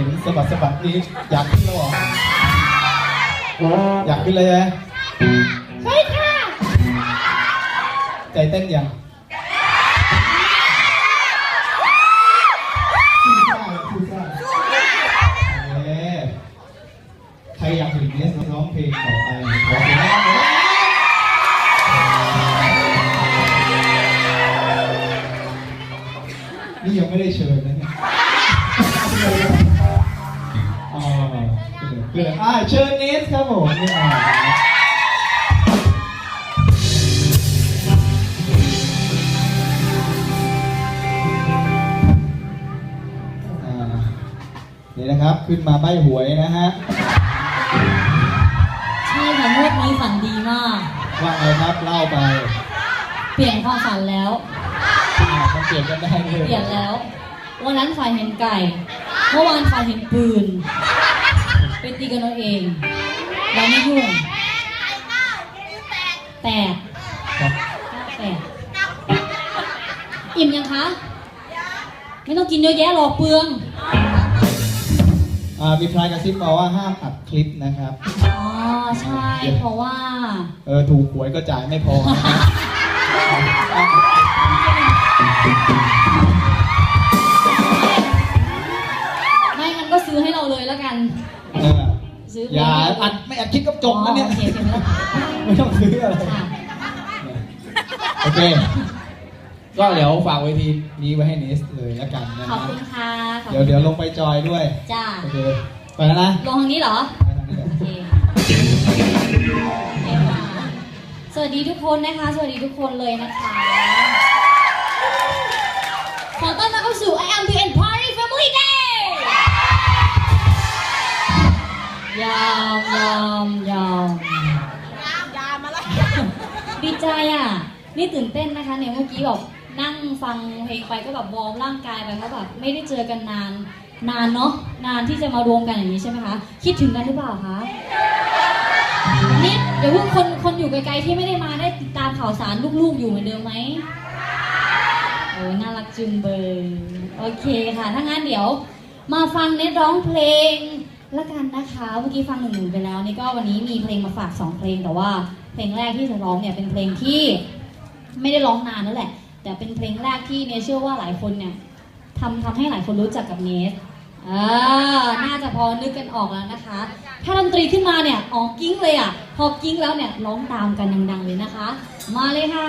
ห็นสะบัดสะบัดนี้อยากขึ้นแล้วเหรออยากขึ้นเลยไหมใช่ค่ะใจเต้นยังพูดได้พูดได้โอเคใครอยากเห็นเนสร้องเพลงต่อไปขอเสียงให้หน่อยนี่ยังไม่ได้เชิญนะเนี่ยอ๋อ เกิดอ่าเชิญเนสครับผมนี่อ่าอ่านี่นะครับ ขึ้นมาใบหวยนะฮะ ใช่ค่ะงวดนี้ฝันดีมาก ว่าไงครับเล่าไป เปลี่ยนความฝันแล้วอ่ามันเปลี่ยนกันได้เลยเปลี่ยนแล้ว วันนั้นฝ่ายเห็นไก่ เมื่อวานฝ่ายเห็นปืน เป็นตีกันเอาเองเราไม่ยุ่งแปดครับแปดอิ่มยังคะ ไม่ต้องกินเยอะแยะหรอกเปลืองอ่ามีพลายกระซิบมาว่าห้ามอัดคลิปนะครับ อ๋อ ใช่ เพราะว่า เออ ถูกหวยก็จ่ายไม่พอ ซื้ออย่าอัดไม่อัดคลิปก็จบแล้วเนี่ยอ๋อโอเคโอเคไม่ต้องไม่ต้องซื้ออะไร ค่ะโอเค ก็เดี๋ยวฝากเวทีนี้ไว้ให้เนสเลยแล้วกันนะขอบฮะคุณค่ะขอบเดี๋ยวคุณเดี๋ยวลงไปจอยด้วย จ้าโอเค ไปแล้วนะลงทางนี้เหรอ ไปทางนี้ก่อน โอเคค่ะสวัสดีทุกคนนะคะ สวัสดีทุกคนเลยนะคะ ยาวยาวยาวยามาแล้วดีใจอะ นี่ตื่นเต้นนะคะเนี่ยเมื่อกี้แบบนั่งฟังเพลงไปก็แบบวอร์มร่างกายไปเพราะแบบไม่ได้เจอกันนาน นานเนาะนานที่จะมารวมกันอย่างนี้ใช่ไหมคะคิดถึงกันหรือเปล่าคะนี่เดี๋ยวพวกคนคนอยู่ไกลๆที่ไม่ได้มาได้ติดตามข่าวสารลูกๆอยู่เหมือนเดิมไหมโอ้ยน่ารักจุงเบยโอเคค่ะถ้างั้นเดี๋ยว มาฟังเน็ตร้องเพลง ละกันนะคะเมื่อกี้ฟังหนึ่งหนึ่งไปแล้วนี่ก็วันนี้มีเพลงมาฝากสองเพลงแต่ว่า เพลงแรกที่จะร้องเนี่ยเป็นเพลงที่ไม่ได้ร้องนานนั่นแหละ แต่เป็นเพลงแรกที่เนเชื่อว่าหลายคนเนี่ยทำทำให้หลายคนรู้จักกับเนสอ่าน่าจะพอนึกกันออกแล้วนะคะ ถ้าดนตรีขึ้นมาเนี่ยออกกิ้งเลยอะ พอกิ้งแล้วเนี่ยร้องตามกันดังๆเลยนะคะ มาเลยค่ะ